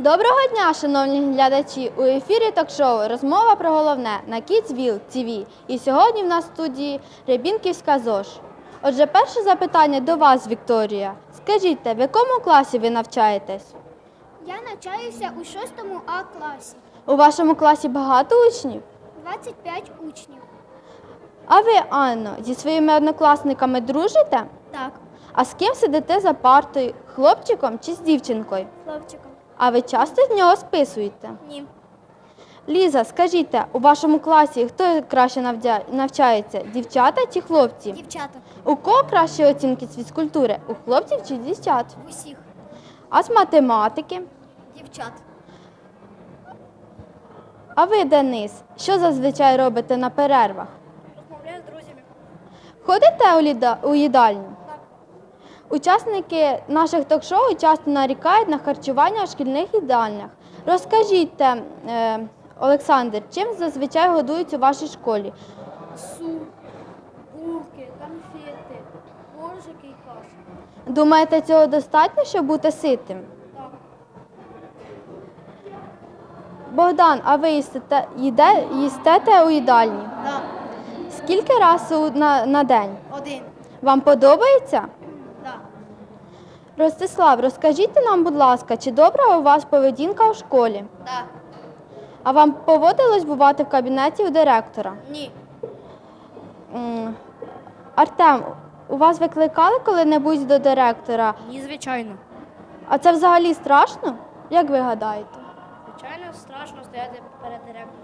Доброго дня, шановні глядачі! У ефірі ток-шоу Розмова про головне на Kidsville TV. І сьогодні в нас в студії Рябінківська ЗОЖ. Отже, перше запитання до вас, Вікторія. Скажіть, в якому класі ви навчаєтесь? Я навчаюся у 6 А класі. У вашому класі багато учнів? 25 учнів. А ви, Анно, зі своїми однокласниками дружите? Так, А з ким сидите за партою? Хлопчиком чи з дівчинкою? хлопчиком. А ви часто з нього списуєте? Ні. Ліза, скажіть, у вашому класі хто краще навдя- навчається? Дівчата чи хлопці? Дівчата. У кого кращі оцінки з фізкультури? У хлопців чи дівчат? Усіх. А з математики? Дівчат. А ви, Денис, що зазвичай робите на перервах? Розмовляю з друзями. Ходите у, ліда- у їдальню? Учасники наших ток-шоу часто нарікають на харчування у шкільних їдальнях. Розкажіть, е, Олександр, чим зазвичай годують у вашій школі? Суп, булки, конфети, боржики і каша. Думаєте, цього достатньо, щоб бути ситим? Так. Богдан, а ви їстете, їде, їстете у їдальні? Так. Скільки разів на, на день? Один. Вам подобається? Ростислав, розкажіть нам, будь ласка, чи добра у вас поведінка у школі? Так. А вам поводилось бувати в кабінеті у директора? Ні. М, Артем, у вас викликали коли-небудь до директора? Ні, звичайно. А це взагалі страшно? Як ви гадаєте? Звичайно, страшно стояти перед директором.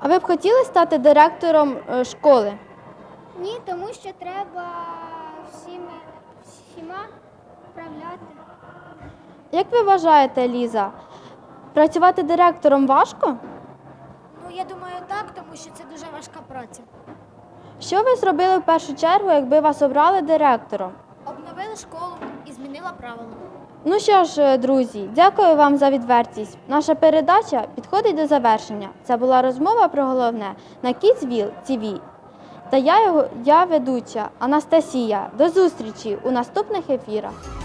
А ви б хотіли стати директором е, школи? Ні, тому що треба управляти. Як ви вважаєте, Ліза, працювати директором важко? Ну, я думаю, так, тому що це дуже важка праця. Що ви зробили в першу чергу, якби вас обрали директором? Обновили школу і змінила правила. Ну що ж, друзі, дякую вам за відвертість. Наша передача підходить до завершення. Це була розмова про головне на Kidsville TV. Та я його я ведуча Анастасія. До зустрічі у наступних ефірах.